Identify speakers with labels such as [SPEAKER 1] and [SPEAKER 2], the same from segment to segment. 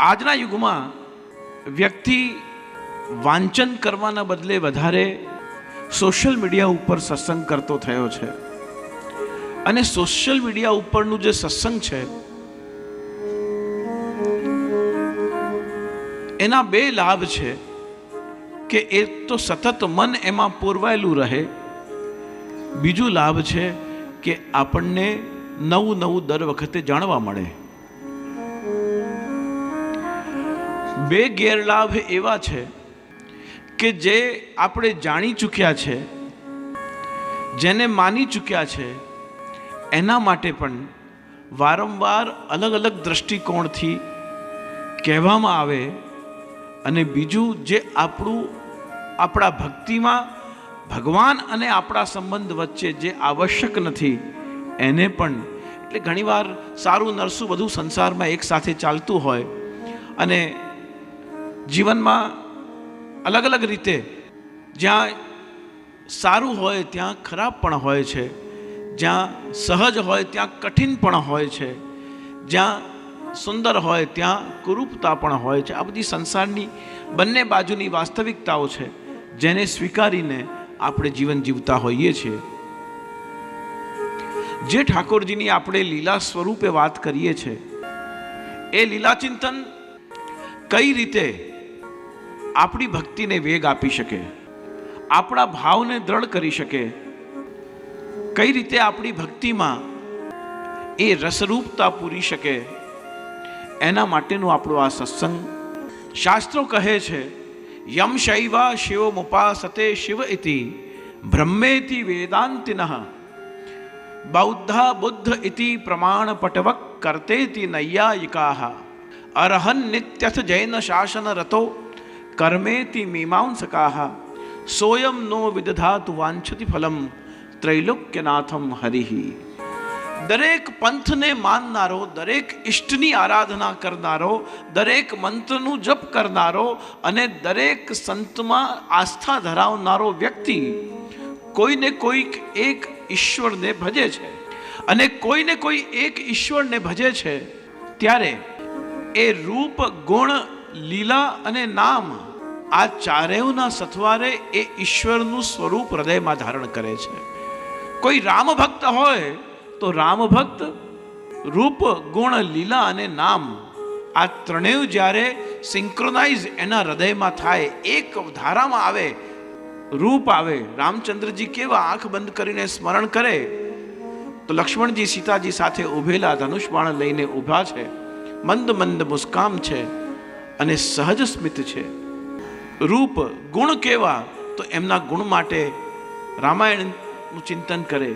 [SPEAKER 1] આજના યુગમાં વ્યક્તિ વાંચન કરવાના બદલે વધારે સોશિયલ મીડિયા ઉપર સત્સંગ કરતો થયો છે. અને સોશિયલ મીડિયા ઉપરનું જે સત્સંગ છે, એના બે લાભ છે કે એ તો સતત મન એમાં પૂરવાયેલું રહે, બીજું લાભ છે કે આપણને નવું નવું દર વખતે જાણવા મળે. બે ગેરલાભ એવા છે કે જે આપણે જાણી ચૂક્યા છે, જેને માની ચૂક્યા છે, એના માટે પણ વારંવાર અલગ અલગ દ્રષ્ટિકોણથી કહેવામાં આવે અને બીજું જે આપણું, આપણા ભક્તિમાં ભગવાન અને આપણા સંબંધ વચ્ચે જે આવશ્યક નથી, એને પણ એટલે ઘણીવાર સારું નરસું બધું સંસારમાં એક સાથે ચાલતું હોય અને જીવનમાં અલગ અલગ રીતે જ્યાં સારું હોય, ત્યાં ખરાબ પણ હોય છે. જ્યાં સહજ હોય, ત્યાં કઠિન પણ હોય છે. જ્યાં સુંદર હોય, ત્યાં કુરૂપતા પણ હોય છે. આ બધી સંસારની બંને બાજુની વાસ્તવિકતાઓ છે, જેને સ્વીકારીને આપણે જીવન જીવતા હોઈએ છીએ. જે ઠાકોરજીની આપણે લીલા સ્વરૂપે વાત કરીએ છીએ એ લીલા ચિંતન કઈ રીતે આપણી ભક્તિને વેગ આપી શકે. આપણા ભાવને દ્રઢ કરી શકે. કઈ રીતે આપણી ભક્તિમાં એ રસરૂપતા પૂરી શકે, એના માટેનું આપણું આ સત્સંગ શાસ્ત્રો કહે છે, યમ શૈવા શિવમુપાસતે શિવ ઇતિ બ્રહ્મેતિ વેદાંતિન. બૌદ્ધા બુદ્ધ ઇતિ પ્રમાણપટવક કરતેતિ નૈયાયિકા. અરહન નિત્યથ જૈન શાસન રતો કર્મેતિ મીમાંસકા સોયમ નો વિદધાતુ વાંછતિ ફલમ ત્રૈલોક્યનાથમ હરિહિ દરેક પંથને માનનારો દરેક ઇષ્ટની આરાધના કરનારો દરેક મંત્રનું જપ કરનારો અને દરેક સંતમાં આસ્થા ધરાવનારો વ્યક્તિ કોઈને કોઈક એક ઈશ્વરને ભજે છે અને કોઈને કોઈ એક ઈશ્વરને ભજે છે ત્યારે એ રૂપ ગુણ લીલા અને નામ આ ચારેયના સથવારે એ ઈશ્વરનું સ્વરૂપ હૃદયમાં ધારણ કરે છે. કોઈ રામ ભક્ત હોય તો રામ ભક્ત રૂપ, ગુણ, લીલા અને નામ આ ત્રણેય જ્યારે સિંક્રોનાઇઝ એના હૃદયમાં થાય, એક ધારામાં આવે, રૂપ આવે, રામચંદ્રજી કેવા આંખ બંધ કરીને સ્મરણ કરે, તો લક્ષ્મણજી સીતાજી સાથે ઉભેલા ધનુષબાણ લઈને ઊભા છે. મંદ મંદ મુસ્કામ છે અને સહજ સ્મિત છે. રૂપ ગુણ કેવા, તો એમના ગુણ માટે રામાયણનું ચિંતન કરે.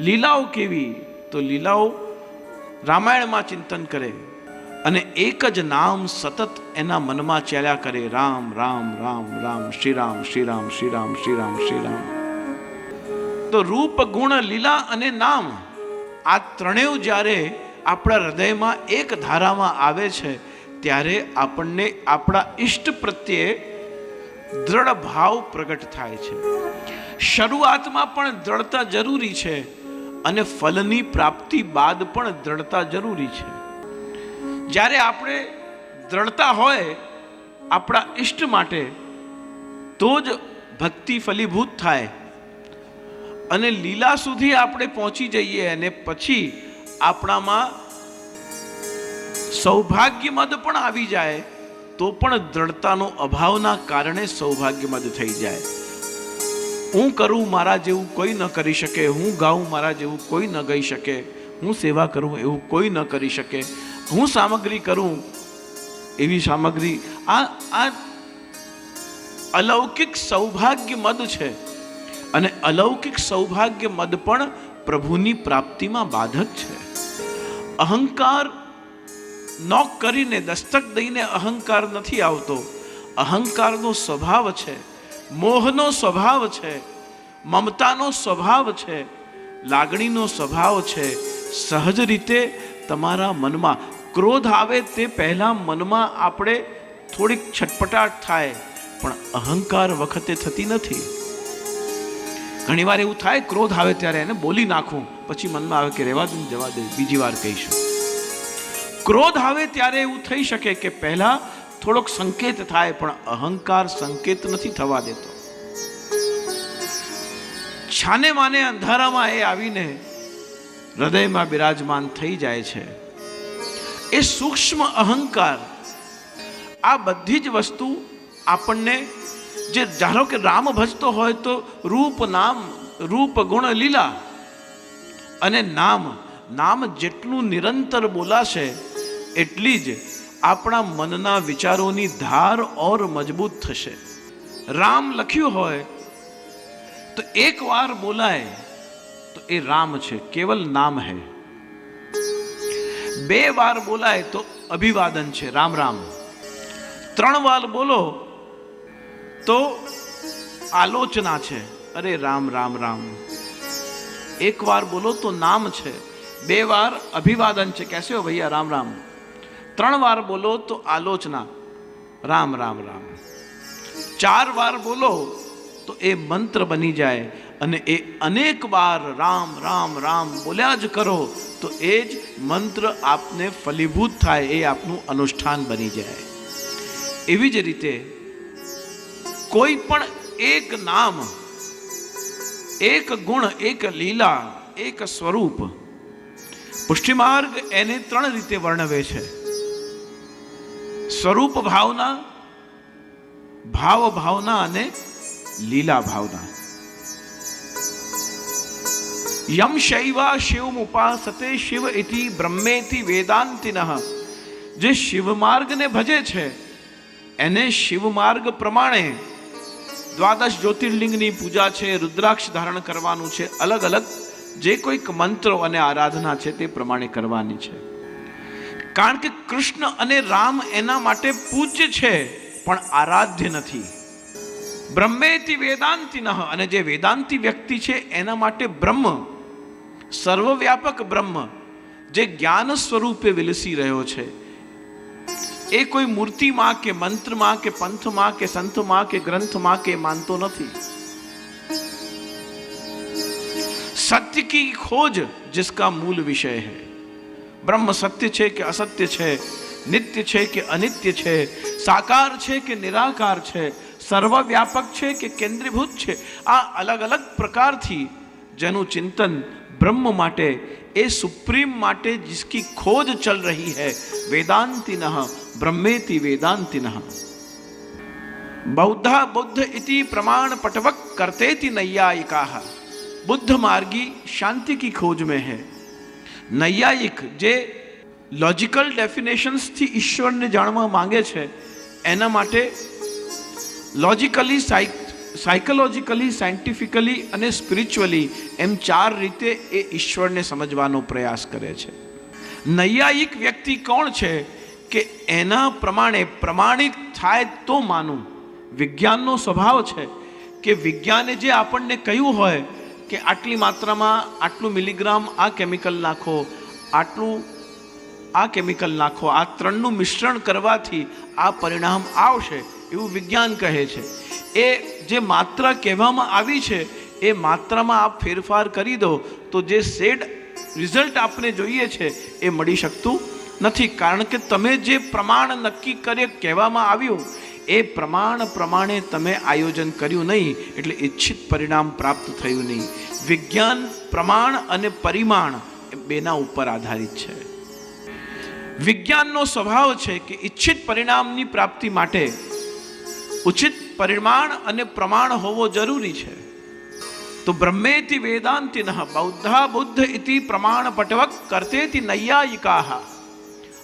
[SPEAKER 1] લીલાઓ કેવી, તો લીલાઓ રામાયણમાં ચિંતન કરે. અને એક જ નામ સતત એના મનમાં ચાલ્યા કરે, રામ રામ રામ રામ શ્રી રામ શ્રી રામ શ્રી રામ શ્રી રામ શ્રી રામ તો રૂપ, ગુણ, લીલા અને નામ, આ ત્રણેય જ્યારે આપણા હૃદયમાં એક ધારામાં આવે છે, ત્યારે આપણને આપણા ઈષ્ટ પ્રત્યે દ્રઢ ભાવ પ્રગટ થાય છે. શરૂઆતમાં પણ દ્રઢતા જરૂરી છે અને ફલની પ્રાપ્તિ બાદ પણ દ્રઢતા જરૂરી છે. જ્યારે આપણે દ્રઢતા હોય આપણા ઈષ્ટ માટે, તો જ ભક્તિ ફલીભૂત થાય. અને લીલા સુધી આપણે પહોંચી જઈએ અને પછી આપણામાં સૌભાગ્યમદ પણ આવી જાય. તો પણ દ્રઢતાનો અભાવના કારણે સૌભાગ્યમદ થઈ જાય. હું કરું મારા જેવું કોઈ ન કરી શકે, હું ગાઉં મારા જેવું કોઈ ન ગઈ શકે, હું સેવા કરું એવું કોઈ ન કરી શકે, હું સામગ્રી કરું એવી સામગ્રી. આ આ અલૌકિક સૌભાગ્યમદ છે. અને અલૌકિક સૌભાગ્યમદ પણ પ્રભુની પ્રાપ્તિમાં બાધક છે. અહંકાર નોક કરીને દસ્તક દઈને અહંકાર નથી આવતો. અહંકારનો સ્વભાવ છે, મોહનો સ્વભાવ છે, મમતાનો સ્વભાવ છે, લાગણીનો સ્વભાવ છે. સહજ રીતે તમારા મનમાં ક્રોધ આવે તે પહેલાં મનમાં આપણે થોડીક છટપટાટ થાય, પણ અહંકાર વખતે થતી નથી. ઘણીવાર એવું થાય, ક્રોધ આવે ત્યારે એને બોલી નાખું, પછી મનમાં આવે કે રહેવા દે જવા દે, બીજી વાર કહીશું. ક્રોધ આવે ત્યારે એવું થઈ શકે કે પહેલા થોડોક સંકેત થાય, પણ અહંકાર સંકેત નથી થવા દેતો. છાને માને અંધારામાં એ આવીને હૃદયમાં બિરાજમાન થઈ જાય છે. એ સૂક્ષ્મ અહંકાર આ બધી જ વસ્તુ આપણને જે ધારો કે રામ ભજતો હોય તો રૂપ નામ, રૂપ ગુણ લીલા અને નામ નામ જેટલું નિરંતર બોલાશે એટલી જ આપણા મનના વિચારોની ધાર ઓર મજબૂત થશે. રામ લખ્યું હોય, તો એક વાર બોલાય, તો એ રામ છે, કેવલ નામ હૈ. બે વાર બોલાય, તો અભિવાદન છે, રામ રામ. ત્રણ વાર બોલો, તો આલોચના છે, અરે રામ રામ રામ. એક વાર બોલો, તો નામ છે. બે વાર અભિવાદન છે કેસે હો ભૈયા રામ રામ. ત્રણ વાર બોલો તો આલોચના. રામ રામ રામ. ચાર વાર બોલો તો એ મંત્ર બની જાય અને એ અનેક વાર રામ રામ રામ બોલ્યા જ કરો તો એ જ મંત્ર આપને ફલીભૂત થાય, એ આપનું અનુષ્ઠાન બની જાય. એવી જ રીતે કોઈ પણ એક નામ, એક ગુણ, એક લીલા, એક સ્વરૂપ પુષ્ટિમાર્ગ એને ત્રણ રીતે વર્ણવે છે. સ્વરૂપ ભાવના ભાવ ભાવના અને લીલા ભાવના. યમ શૈવા શિવ ઉપાસતે શિવ ઇતિ બ્રહ્મેતિ વેદાંતિનઃ. જે શિવ માર્ગને ભજે છે, એને શિવ માર્ગ પ્રમાણે દ્વાદશ જ્યોતિર્લિંગની પૂજા છે, રુદ્રાક્ષ ધારણ કરવાનું છે, અલગ અલગ જે કોઈક મંત્રો અને આરાધના છે તે પ્રમાણે કરવાની છે. કારણ કે કૃષ્ણ અને રામ એના માટે પૂજ્ય છે, પણ આરાધ્ય નથી. બ્રહ્મેતિ વેદાંતિ નહ અને જે વેદાંતિ વ્યક્તિ છે, એના માટે બ્રહ્મ, સર્વવ્યાપક બ્રહ્મ, જે જ્ઞાન સ્વરૂપે વિલસી રહ્યો છે. એ કોઈ મૂર્તિમાં કે મંત્રમાં કે પંથમાં કે સંતમાં કે ગ્રંથમાં કે માનતો નથી. સત્ય કી ખોજ, જિસકા મૂલ વિષય હૈ. બ્રહ્મ સત્ય છે કે અસત્ય છે નિત્ય છે કે અનિત્ય છે સાકાર છે કે નિરાકાર છે સર્વવ્યાપક છે કે કેન્દ્રીભૂત છે આ અલગ અલગ પ્રકારથી જેનું ચિંતન બ્રહ્મ માટે એ સુપ્રીમ માટે जिसकी खोज चल रही है वेदांतिन ब्रह्मेति वेदांतिन बौद्धा बुद्ध इति प्रमाण पटवक करतेति नैयायिका बुद्ध मार्गी शांति की खोज में है નૈયાયિક જે લોજિકલ ડેફિનેશન્સથી ઈશ્વરને જાણવા માંગે છે, એના માટે લોજિકલી સાયકોલોજીકલી સાયન્ટિફિકલી અને સ્પિરિચ્યુઅલી એમ ચાર રીતે એ ઈશ્વરને સમજવાનો પ્રયાસ કરે છે. નૈયાયિક વ્યક્તિ કોણ છે કે એના પ્રમાણે પ્રમાણિત થાય તો માનું. વિજ્ઞાનનો સ્વભાવ છે કે વિજ્ઞાને જે આપણને કહ્યું હોય કે આટલી માત્રામાં, આટલું મિલીગ્રામ આ કેમિકલ નાખો, આટલું આ કેમિકલ નાખો, આ ત્રણનું મિશ્રણ કરવાથી આ પરિણામ આવશે એવું વિજ્ઞાન કહે છે. એ જે માત્રા કહેવામાં આવી છે, એ માત્રામાં આપ ફેરફાર કરી દો તો જે સેડ રિઝલ્ટ આપને જોઈએ છે, એ મળી શકતું નથી. કારણ કે તમે જે પ્રમાણ નક્કી કરે કહેવામાં આવ્યું એ પ્રમાણ પ્રમાણે તમે આયોજન કર્યું નહીં, એટલે ઈચ્છિત પરિણામ પ્રાપ્ત થયું નહીં. વિજ્ઞાન, પ્રમાણ અને પરિમાણ એ બેના ઉપર આધારિત છે. વિજ્ઞાનનો સ્વભાવ છે કે ઈચ્છિત પરિણામની પ્રાપ્તિ માટે ઉચિત પરિમાણ અને પ્રમાણ હોવો જરૂરી છે. તો બ્રહ્મેતિ વેદાંતિન બૌદ્ધા બુદ્ધ ઇતિ પ્રમાણ પટવક કરતેતિ નૈયાયિકા.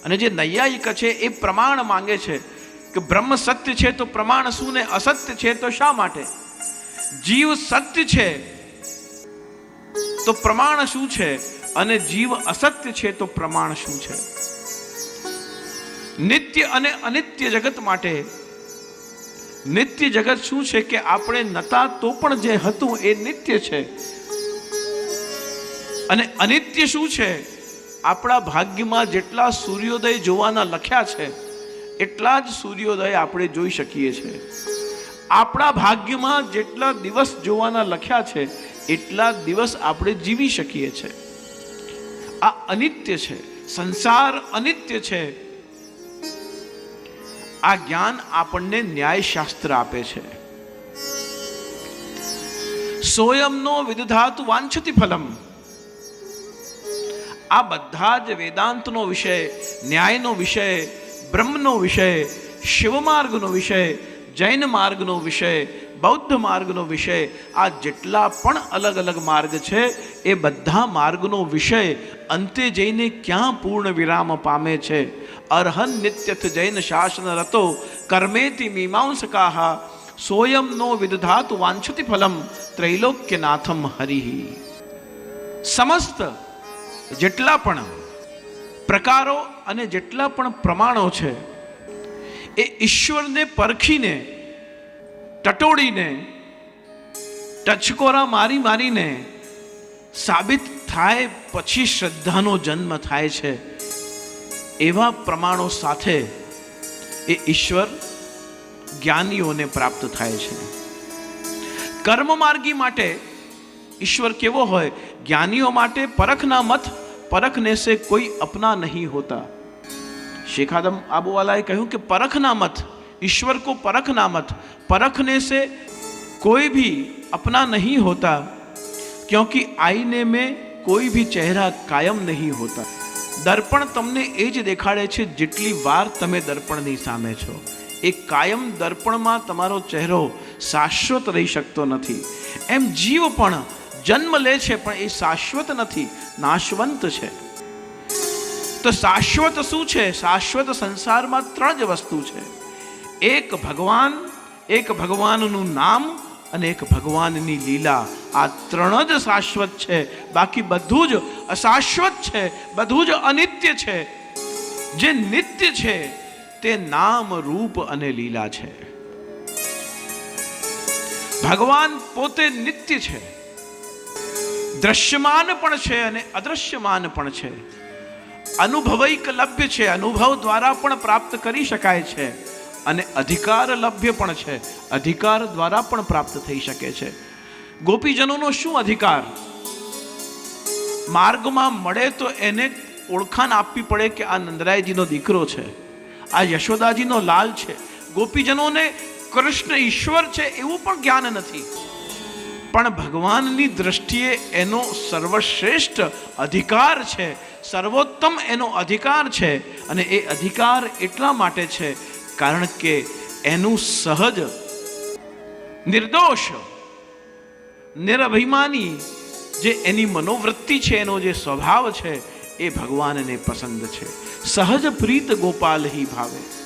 [SPEAKER 1] અને જે નૈયાયિક છે એ પ્રમાણ માંગે છે કે બ્રહ્મ સત્ય છે તો પ્રમાણ શું ને અસત્ય છે તો શા માટે? જીવ સત્ય છે તો પ્રમાણ શું છે? અને જીવ અસત્ય છે તો પ્રમાણ શું છે? નિત્ય અને અનિત્ય જગત માટે નિત્ય જગત શું છે કે આપણે નતા તો પણ જે હતું એ નિત્ય છે? અને અનિત્ય શું છે? આપણા ભાગ્યમાં જેટલા સૂર્યોદય જોવાના લખ્યા છે એટલા જ સૂર્યોદય આપણે જોઈ શકીએ છીએ આપણા ભાગ્યમાં જેટલા દિવસ જોવાના લખ્યા છે, એટલા દિવસ આપણે જીવી શકીએ છીએ આ અનિત્ય છે, સંસાર અનિત્ય છે. આ જ્ઞાન આપણને ન્યાયશાસ્ત્ર આપે છે. સોયમનો વિદધાતુ વાંછતી ફલમ. આ બધા જ વેદાંતનો વિષય, ન્યાયનો વિષય બ્રહ્મનો વિષય, શિવમાર્ગનો વિષય, જૈન માર્ગનો વિષય, બૌદ્ધ માર્ગનો વિષય, આ જેટલા પણ અલગ અલગ માર્ગ છે, એ બધા માર્ગનો વિષય અંતે જઈને ક્યાં પૂર્ણ વિરામ પામે છે? અર્હન નિત્યથ જૈન શાસન રતો, કર્મેતિ મીમાંસકાહ સોયમનો વિદધાતુ વાંછતિ ફલમ, ત્રૈલોક્યનાથમ હરિ। સમસ્ત જેટલા પણ પ્રકારો અને જેટલા પણ પ્રમાણો છે, એ ઈશ્વરને પરખીને ટટોડીને ટચકોરા મારી મારીને સાબિત થાય પછી શ્રદ્ધાનો જન્મ થાય છે, એવા પ્રમાણો સાથે એ ઈશ્વર જ્ઞાનીઓને પ્રાપ્ત થાય છે. કર્મ માર્ગી માટે ઈશ્વર કેવો હોય? જ્ઞાનીઓ માટે પરખના મત, પરખને સે કોઈ અપના નહીં હોતા. शेखादम आबूवालाए कहूँ कि परखना मत ईश्वर को परखना मत परखने से कोई भी अपना नहीं होता क्योंकि आईने में કોઈ ભી ચહેરા કાયમ નહીં હોતા દર્પણ તમને એ જ દેખાડે છે જેટલી વાર તમે દર્પણની સામે છો એ કાયમ દર્પણમાં તમારો ચહેરો શાશ્વત રહી શકતો નથી એમ જીવ પણ જન્મ લે છે પણ એ શાશ્વત નથી નાશવંત છે તો શાશ્વત શું છે? શાશ્વત સંસારમાં ત્રણ જ વસ્તુ છે. એક ભગવાન, એક ભગવાનનું નામ અને એક ભગવાનની લીલા. આ ત્રણ જ શાશ્વત છે. બાકી બધું જ અશાશ્વત છે. બધું જ અનિત્ય છે. જે નિત્ય છે, તે નામ, રૂપ અને લીલા છે. ભગવાન પોતે નિત્ય છે. દ્રશ્યમાન પણ છે અને અદ્રશ્યમાન પણ છે. અનુભવૈક લભ્ય છે, અનુભવ દ્વારા પણ પ્રાપ્ત કરી શકાય છે. અને અધિકાર લભ્ય પણ છે, અધિકાર દ્વારા પણ પ્રાપ્ત થઈ શકે છે. ગોપીજનોનો શું અધિકાર? માર્ગમાં મળે તો એને ઓળખાણ આપવી પડે કે આ નંદરાયજીનો દીકરો છે, આ યશોદાજીનો લાલ છે. ગોપીજનોને કૃષ્ણ ઈશ્વર છે એવું પણ જ્ઞાન નથી. પણ ભગવાનની દ્રષ્ટિએ એનો સર્વશ્રેષ્ઠ અધિકાર છે, સર્વોત્તમ એનો અધિકાર છે અને એ અધિકાર એટલા માટે છે કારણ કે એનું સહજ નિર્દોષ, નિરભિમાની જે એની મનોવૃત્તિ છે, એનો જે સ્વભાવ છે એ ભગવાનને પસંદ છે. સહજ પ્રીત ગોપાલ હિ ભાવે.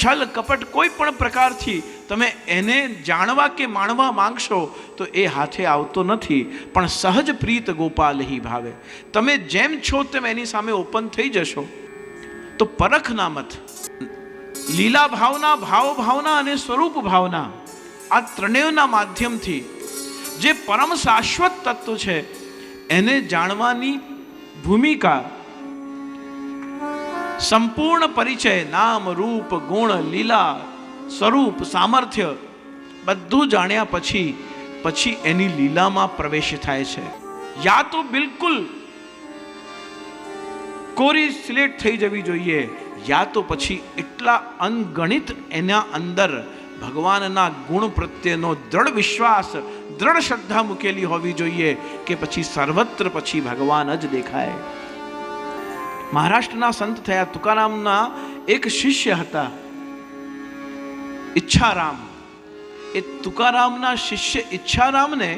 [SPEAKER 1] છલ કપટ કોઈ પણ પ્રકારથી તમે એને જાણવા કે માણવા માંગશો તો એ હાથે આવતો નથી. પણ સહજ પ્રીત ગોપાલ હિ ભાવે. તમે જેમ છો તેમ એની સામે ઓપન થઈ જશો. તો પરખ નામત લીલા ભાવના, ભાવ ભાવના અને સ્વરૂપ ભાવના આ ત્રણેયના માધ્યમથી જે પરમ શાશ્વત તત્વ છે, એને જાણવાની ભૂમિકા સંપૂર્ણ પરિચય, નામ, રૂપ, ગુણ, લીલા, સ્વરૂપ, સામર્થ્ય બધું જાણ્યા પછી પછી એની લીલામાં પ્રવેશ થાય છે. યા તો બિલકુલ કોરી સિલેટ થઈ જવી જોઈએ. યા તો પછી એટલા અનગણિત એના અંદર ભગવાનના ગુણ પ્રત્યેનો દ્રઢ વિશ્વાસ, દ્રઢ શ્રદ્ધા મૂકેલી હોવી જોઈએ કે પછી સર્વત્ર પછી ભગવાન જ દેખાય. મહારાષ્ટ્રના સંત થયા તુકારામના એક શિષ્ય હતા, ઈચ્છારામ. એ તુકારામના શિષ્ય ઈચ્છારામને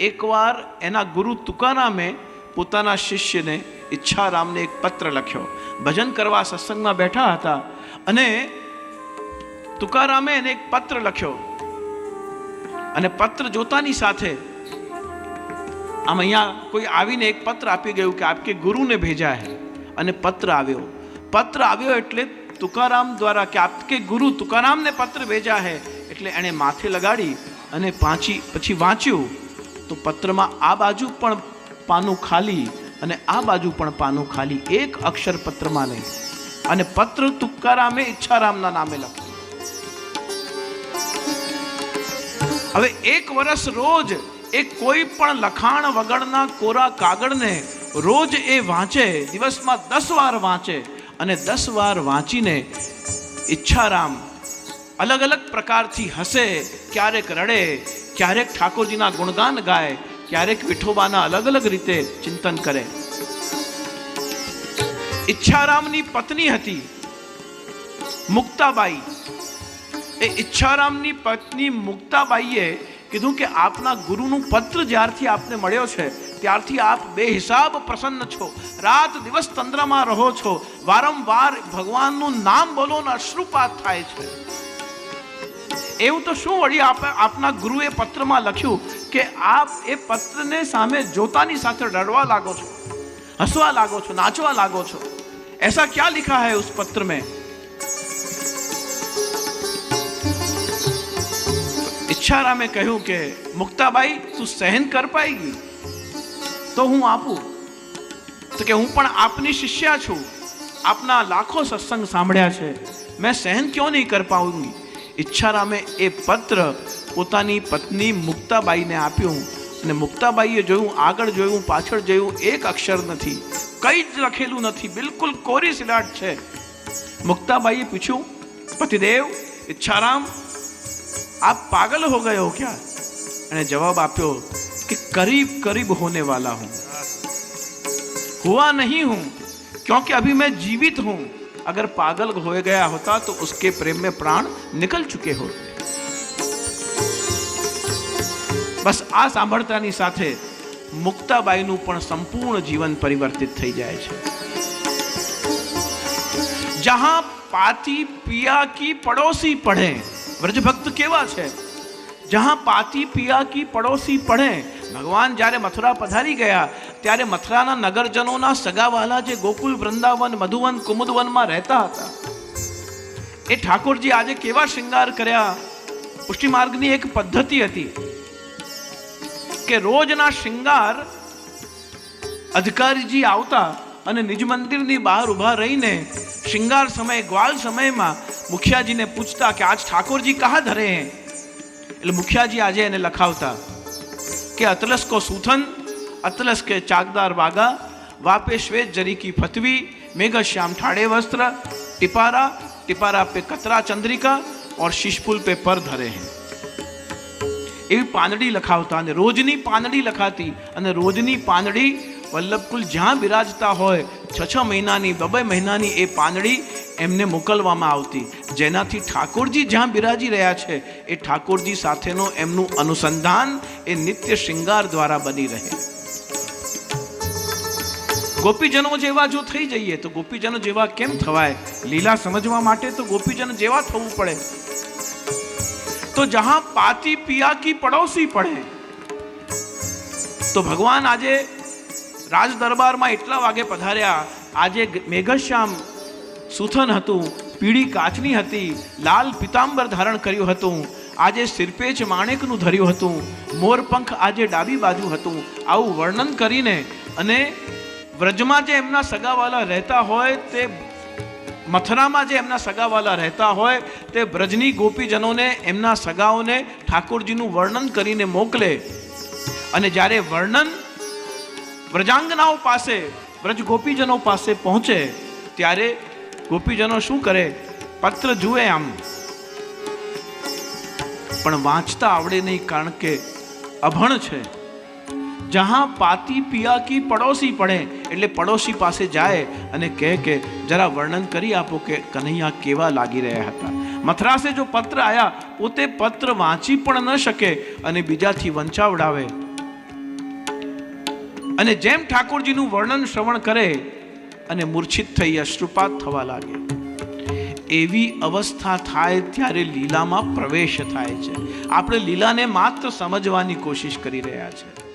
[SPEAKER 1] એકવાર એના ગુરુ તુકારામે પોતાના શિષ્યને ઈચ્છારામને એક પત્ર લખ્યો. ભજન કરવા સત્સંગમાં બેઠા હતા અને તુકારામે એને એક પત્ર લખ્યો. અને પત્ર જોતાની સાથે આમ અહીંયા કોઈ આવીને એક પત્ર આપી ગયું કે આપકે ગુરુને ભેજા હે. અને પત્ર આવ્યો. પત્ર આવ્યો એટલે તુકારામ દ્વારા કે આપકે ગુરુ તુકારામને પત્ર ભેજા હે એટલે એણે માથે લગાડી અને પાંચી પછી વાંચ્યું. તો પત્રમાં આ બાજુ પણ પાનું ખાલી અને આ બાજુ પણ પાનું ખાલી એક અક્ષર પત્રમાં નહીં. અને પત્ર તુકારામે ઈચ્છારામના નામે લખ્યું. હવે એક વર્ષ રોજ એ કોઈ પણ લખાણ વગરના કોરા કાગળને રોજ એ વાંચે, દિવસમાં દસ વાર વાંચે અને દસ વાર વાંચીને ઈચ્છારામ અલગ અલગ પ્રકારથી હસે, ક્યારેક રડે, ક્યારેક ઠાકોરજીના ગુણગાન ગાય, ક્યારેક વિઠોબાના અલગ અલગ રીતે ચિંતન કરે. ઈચ્છારામની પત્ની હતી, મુક્તાબાઈ. એ ઈચ્છારામની પત્ની મુક્તાબાઈએ કીધું કે આપના ગુરુનું પત્ર જ્યારથી આપને મળ્યો છે ત્યારથી આપ બે પ્રસન્ન છો. રાત દિવસ તંદ્રમાં રહો છો. વારંવાર ભગવાનનું નામ બોલો અશ્રુપાત થાય છે. એવું તો શું વળી આપ, આપના ગુરુએ પત્રમાં લખ્યું કે આપ એ પત્રને સામે જોતાની સાથે રડવા લાગો છો, હસવા લાગો છો, નાચવા લાગો છો. એસા ક્યાં લિખા હૈ ઉસ પત્ર મેં? ઈચ્છારામે કહ્યું કે, મુક્તાબાઈ, તું સહન કર પાએગી તો હું આપું. તો કે હું પણ આપની શિષ્યા છું. આપના લાખો સત્સંગ સાંભળ્યા છે. મેં સહન ક્યો નહીં કર પાઉંગી? ઈચ્છારામે એ પત્ર પોતાની પત્ની મુક્તાબાઈને આપ્યું. અને મુક્તાબાઈએ જોયું, આગળ જોયું, પાછળ જોયું, એક અક્ષર નથી. કંઈ જ લખેલું નથી. બિલકુલ કોરી સિલાટ છે. મુક્તાબાઈએ પૂછ્યું, પતિદેવ, ઈચ્છારામ, આપ પાગલ હો ગયો ક્યાં? એણે જવાબ આપ્યો कि करीब करीब होने वाला हूं हुआ नहीं हूं क्योंकि अभी मैं जीवित हूं अगर पागल हो गया होता तो उसके प्रेम में प्राण निकल चुके होते બસ આ સાંભળતાની સાથે મુક્તાબાઈનું પણ સંપૂર્ણ જીવન પરિવર્તિત થઈ જાય છે જહાં પાતી પિયા કી પડોશી પડે વ્રજભક્ત કેવા છે જહાં પાતી પિયા કી પડોશી પડે ભગવાન જ્યારે મથુરા પધારી ગયા, ત્યારે મથુરાના નગરજનોના સગાવાલા જે ગોકુલ, વૃંદાવન, મધુવન, કુમુદવનમાં રહેતા હતા. એ ઠાકોરજી આજે કેવા શૃંગાર કર્યા? પુષ્ટિ માર્ગની એક પદ્ધતિ હતી કે રોજના શૃંગાર અધિકારીજી આવતા અને નિજ મંદિરની બહાર ઊભા રહીને શ્રृंगार સમયે, ગ્વાલ સમયમાં મુખિયાજીને પૂછતા કે, આજ ઠાકોરજી કહા ધરે એટલે મુખિયાજી આજે એને લખાવતા કે અતલસ કો સૂથન અતલસ કે ચાકદાર વાગા વાપે શ્વેત જરી કી ફતવી મેઘ શ્યામ ઠાડે વસ્ત્ર ટિપારા ટિપારા પે કતરા ચંદ્રિકા और શીશફૂલ પે પર ધરે હે એવી પાંદડી લખાવતા અને રોજની પાંદડી લખાતી અને રોજની પાંદડી વલ્લભકુલ જ્યાં બિરાજતા હોય છ છ મહિનાની બબે મહિનાની એ પાંદડી એમને મોકલવામાં આવતી. જેનાથી ઠાકોરજી જ્યાં બિરાજી રહ્યા છે, એ ઠાકોરજી સાથેનો એમનું અનુસંધાન એ નિત્ય શૃંગાર દ્વારા બની રહે. ગોપીજનો જેવા જો થઈ જઈએ, તો ગોપીજનો જેવા કેમ થવાય? લીલા સમજવા માટે તો ગોપીજન જેવા થવું પડે. તો જહાં પાતી પિયા કી પડોશી પડે, તો ભગવાન આજે રાજ દરબારમાં એટલા વાગે પધાર્યા. આજે મેઘશ્યામ સુથન હતું, પીળી કાચની હતી, લાલ પિતાંબર ધારણ કર્યું હતું, આજે સિરપેચ માણેકનું ધર્યું હતું મોરપંખ આજે ડાબી બાજુ હતું. આવું વર્ણન કરીને અને વ્રજમાં જે એમના સગાવાલા રહેતા હોય તે મથરામાં જે એમના સગાવાલા રહેતા હોય તે બ્રજની ગોપીજનોને, એમના સગાઓને ઠાકોરજીનું વર્ણન કરીને મોકલે. અને જ્યારે વર્ણન વ્રજાંગનાઓ પાસે, વ્રજ ગોપીજનો પાસે પહોંચે, ત્યારે ગોપીજનો શું કરે? પત્ર જુએ આમ. પણ વાંચતા આવડે નહીં કારણ કે અભણ છે. જહાં પાતી પિયા કી પડોશી પડે, એટલે પડોશી પાસે જાય અને કહે કે, જરા વર્ણન કરી આપો કે કનૈયા કેવા લાગી રહ્યા હતા. મથરાસે જો પત્ર આવ્યા પોતે પત્ર વાંચી પણ ન શકે અને બીજાથી વંચાવડાવે. અને જેમ ઠાકોરજીનું વર્ણન શ્રવણ કરે અને મૂર્છિત થઈ અશ્રુપાત થવા લાગે. એવી અવસ્થા થાય ત્યારે લીલામાં પ્રવેશ થાય છે. આપણે લીલાને માત્ર સમજવાની કોશિશ કરી રહ્યા છે.